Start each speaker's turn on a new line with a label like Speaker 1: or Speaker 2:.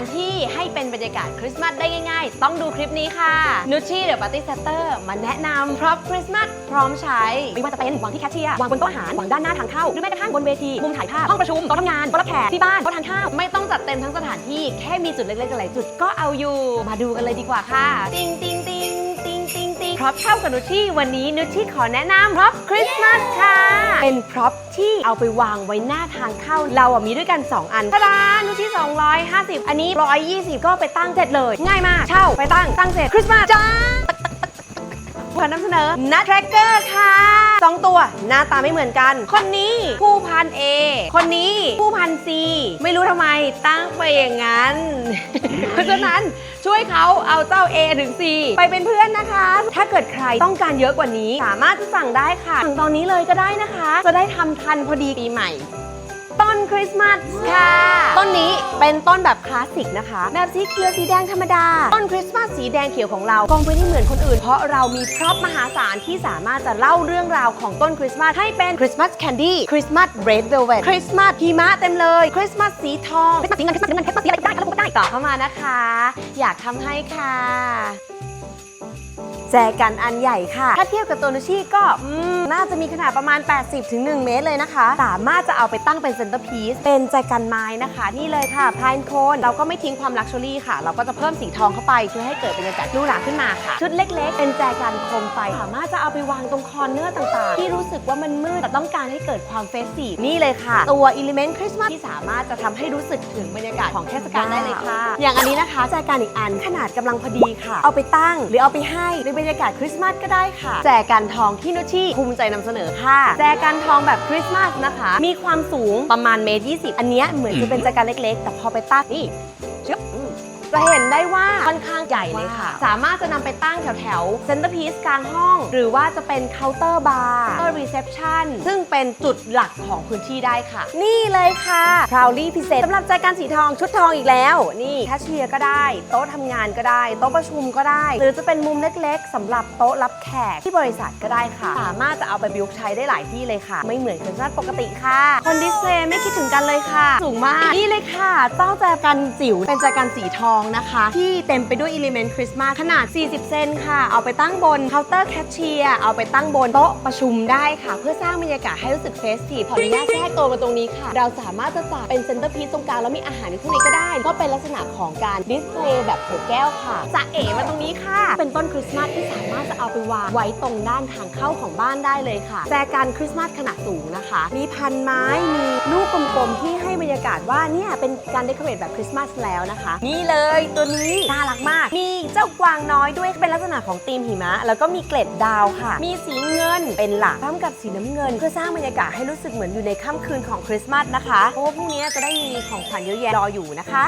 Speaker 1: านที่ให้เป็นบรรยากาศคริสต์มาสได้ง่ายๆ ต้องดูคลิปนี้ค่ะนุชชี่เดอะปาร์ตี้เซตเตอร์มาแนะนำพร็อพคริสต์มาสพร้อมใช้ ไม่ว่าจะเป็นวางที่แคชเชียร์วางบนโต๊ะอาหารวางด้านหน้าทางเข้า หรือแม้กระทั่งบนเวที มุมถ่ายภาพ ห้องประชุมโต๊ะทำงานโต๊ะรับแขกที่บ้านโต๊ะทานข้าวไม่ต้องจัดเต็มทั้งสถานที่แค่มีจุดเล็กๆหลายๆจุดก็เอาอยู่ มาดูกันเลยดีกว่าค่ะติงติงติงติงติงติง พร็อพเช่ากับนุชชี่วันนี้นุชชี่ขอแนะนำพร็อพคริสต์มาสค่ะ เป็นพร็อพที่เอาไปวางไว้หน้าทางเข้าเราอะมีด้วยกัน 2 อันทาดานุชชี่250 อันนี้ 120 ก็ไปตั้งเสร็จเลย ง่ายมาก เช่าไปตั้งตั้งเสร็จคริสต์มาสจ้าขอนำเสนอนัทแทร็กเกอร์ค่ะสองตัว หน้าตาไม่เหมือนกัน คนนี้ผู้พัน A คนนี้ผู้พัน C ไม่รู้ทำไมตั้งไปอย่างนั้น เพราะฉะนั้นช่วยเขาเอาเจ้า A ถึง C ไปเป็นเพื่อนนะคะ ถ้าเกิดใครต้องการเยอะกว่านี้ สามารถจะสั่งได้ค่ะสั่งตอนนี้เลยก็ได้นะคะ จะได้ทำทันพอดีปีใหม่ต้นคริสต์มาสค่ะ ต้นนี้เป็นต้นแบบคลาสสิกนะคะ แบบสีเขียวสีแดงธรรมดา ต้นคริสต์มาส สีแดงเขียวของเราคงไม่ได้เหมือนคนอื่น เพราะเรามีพร็อพมหาศาลที่สามารถจะเล่าเรื่องราวของต้นคริสต์มาสให้เป็นคริสต์มาสแคนดี้คริสต์มาสเรดเวลเวทคริสต์มาสหิมะเต็มเลยคริสต์มาสสีทองคริสต์มาสสีเงินคริสต์มาสสีเงินคริสต์มาสสีอะไรก็ได้ก็ได้ต่อเข้ามานะคะ อยากทำให้ค่ะ แจกันอันใหญ่ค่ะ ถ้าเทียบกับตัวนุชี่ก็น่าจะมีขนาดประมาณ 80ถึง1เมตรเลยนะคะ สามารถจะเอาไปตั้งเป็นเซนเตอร์พีซเป็นแจกันไม้นะคะ นี่เลยค่ะพายโคนเราก็ไม่ทิ้งความลักชัวรี่ค่ะ เราก็จะเพิ่มสีทองเข้าไปเพื่อให้เกิดบรรยากาศหรูหราขึ้นมาค่ะ ชุดเล็ก ๆ เป็นแจกันโคมไฟสามารถจะเอาไปวางตรงคอร์เนอร์ต่างๆ ที่รู้สึกว่ามันมืดแต่ต้องการให้เกิดความเฟสซีฟนี่เลยค่ะ ตัวอิเลเมนต์คริสต์มาสที่สามารถจะทำให้รู้สึกถึงบรรยากาศของเทศกาลได้เลยค่ะ อย่างอันนี้นะคะแจกันอีกอันขนาดกำลังพอดีค่ะ เอาไปตั้งหรือเอาไปให้บรรยากาศคริสต์มาสก็ได้ค่ะ แจกันทองที่นุชี่ภูมิใจนำเสนอค่ะ แจกันทองแบบคริสต์มาสนะคะ มีความสูงประมาณเมตรยี่สิบอันนี้เหมือนจะเป็นแจกันเล็ก ๆ แต่พอไปตั้งนี่ จะเห็นได้ว่าค่อนข้างใหญ่เลยค่ะ สามารถจะนำไปตั้งแถวแถวเซนเตอร์พีซกลางห้อง หรือว่าจะเป็นเคาน์เตอร์บาร์เคาน์เตอร์รีเซพชันซึ่งเป็นจุดหลักของพื้นที่ได้ค่ะ นี่เลยค่ะพราวลี่พิเศษสำหรับใจการสีทองชุดทองอีกแล้ว นี่แคชเชียร์ก็ได้ โต๊ะทำงานก็ได้ โต๊ะประชุมก็ได้ หรือจะเป็นมุมเล็กๆสำหรับโต๊ะรับแขกที่บริษัทก็ได้ค่ะ สามารถจะเอาไปบิวใช้ได้หลายที่เลยค่ะ ไม่เหมือนคริสต์มาสปกติค่ะคนดิสเพลย์ไม่คิดถึงกันเลยค่ะ สูงมากนี่เลยค่ะเจ้าแจกันจิ๋วเป็นแจกันสีทองนะคะ ที่เต็มไปด้วยอิเลเมนต์คริสต์มาสขนาด 40 เซนค่ะ เอาไปตั้งบนเคาน์เตอร์แคชเชียร์เอาไปตั้งบนโต๊ะประชุมได้ค่ะ เพื่อสร้างบรรยากาศให้รู้สึกเฟสทีฟขออนุญาตแทรกตัวมาตรงนี้ค่ะ เราสามารถจะจัดเป็นเซนเตอร์พีซตรงกลางแล้วมีอาหารอยู่ข้างในก็ได้ ก็เป็นลักษณะของการดิสเพลย์แบบโถแก้วค่ะจะเอ๋มาตรงนี้ค่ะ เป็นต้นคริสต์มาสที่สามารถจะเอาไปวางไว้ตรงด้านทางเข้าของบ้านได้เลยค่ะแจกันคริสต์มาสขนาดสูงนะคะ มีพันไม้มีลูกกลมๆที่ให้บรรยากาศว่าเนี่ยเป็นการเดคอเรทแบบคริสต์มาสแล้วนะคะ นี่เลยตัวนี้น่ารักมาก มีเจ้ากวางน้อยด้วยเป็นลักษณะของธีมหิมะ แล้วก็มีเกล็ดดาวค่ะ มีสีเงินเป็นหลักพร้อมกับสีน้ำเงิน เพื่อสร้างบรรยากาศให้รู้สึกเหมือนอยู่ในค่ำคืนของคริสต์มาสนะคะเพราะว่าพรุ่งนี้จะได้มีของขวัญเยอะแยะรออยู่นะคะ